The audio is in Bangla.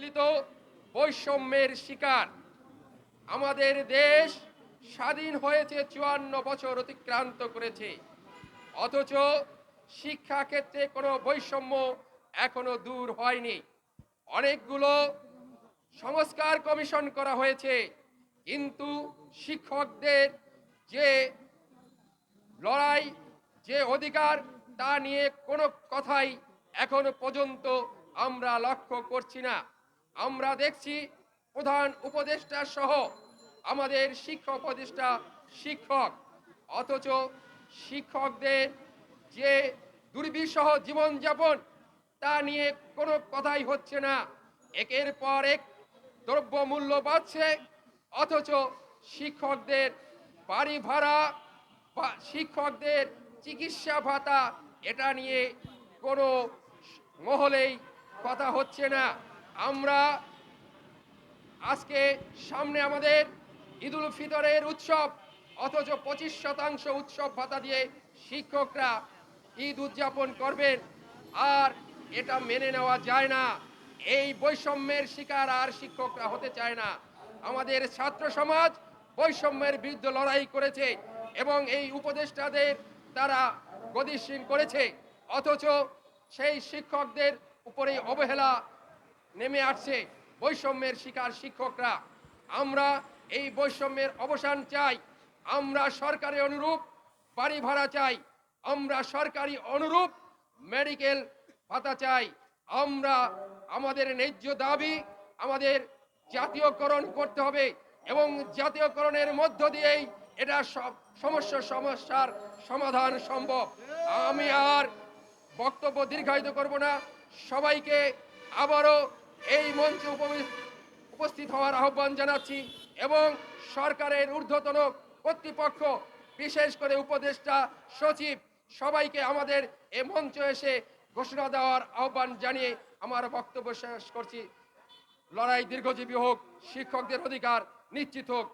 মিলিত বৈষম্যের শিকার। আমাদের দেশ স্বাধীন হয়েছে চুয়ান্ন বছর অতিক্রান্ত করেছে। অথচ শিক্ষা ক্ষেত্রে কোনো বৈষম্য এখনও দূর হয়নি। অনেকগুলো সংস্কার কমিশন করা হয়েছে, কিন্তু শিক্ষকদের যে লড়াই, যে অধিকার, তা নিয়ে কোনো কথাই এখনও পর্যন্ত আমরা লক্ষ্য করছি না। আমরা দেখছি প্রধান উপদেষ্টা সহ আমাদের শিক্ষক উপদেষ্টা শিক্ষক। অথচ শিক্ষকদের যে দুর্বিষহ জীবনযাপন, তা নিয়ে কোনো কথাই হচ্ছে না। একের পর এক দ্রব্য মূল্য বাড়ছে, অথচ শিক্ষকদের বাড়ি ভাড়া বা শিক্ষকদের চিকিৎসা ভাতা, এটা নিয়ে কোনো মহলেই কথা হচ্ছে না। আমরা আজকে সামনে আমাদের ঈদুল ফিতরের উৎসব, অথচ পঁচিশ শতাংশ উৎসব ভাতা দিয়ে শিক্ষকরা ঈদ উদযাপন করবেন। আর এটা মেনে নেওয়া যায় না। এই বৈষম্যের শিকার আর শিক্ষকরা হতে চায় না। আমাদের ছাত্র সমাজ বৈষম্যের বিরুদ্ধে লড়াই করেছে এবং এই উপদেষ্টাদের তারা গতিশীল করেছে। অথচ সেই শিক্ষকদের উপরে অবহেলা নেমে আসছে বৈষম্যের শিকার শিক্ষকরা। আমরা এই বৈষম্যের অবসান চাই। আমরা সরকারি অনুরূপ বাড়ি ভাড়া চাই। আমরা সরকারি অনুরূপ মেডিকেল ভাতা চাই। আমরা আমাদের ন্যায্য দাবি আমাদের জাতীয়করণ করতে হবে এবং জাতীয়করণের মধ্য দিয়েই এটা সব সমস্যা সমস্যার সমাধান সম্ভব। আমি আর বক্তব্য দীর্ঘায়িত করব না। সবাইকে আবারও এই মঞ্চে উপস্থিত হওয়ার আহ্বান জানাচ্ছি এবং সরকারের ঊর্ধ্বতন কর্তৃপক্ষ, বিশেষ করে উপদেষ্টা, সচিব সবাইকে আমাদের এ মঞ্চ এসে ঘোষণা দেওয়ার আহ্বান জানিয়ে আমার বক্তব্য শেষ করছি। লড়াই দীর্ঘজীবী হোক, শিক্ষকদের অধিকার নিশ্চিত হোক।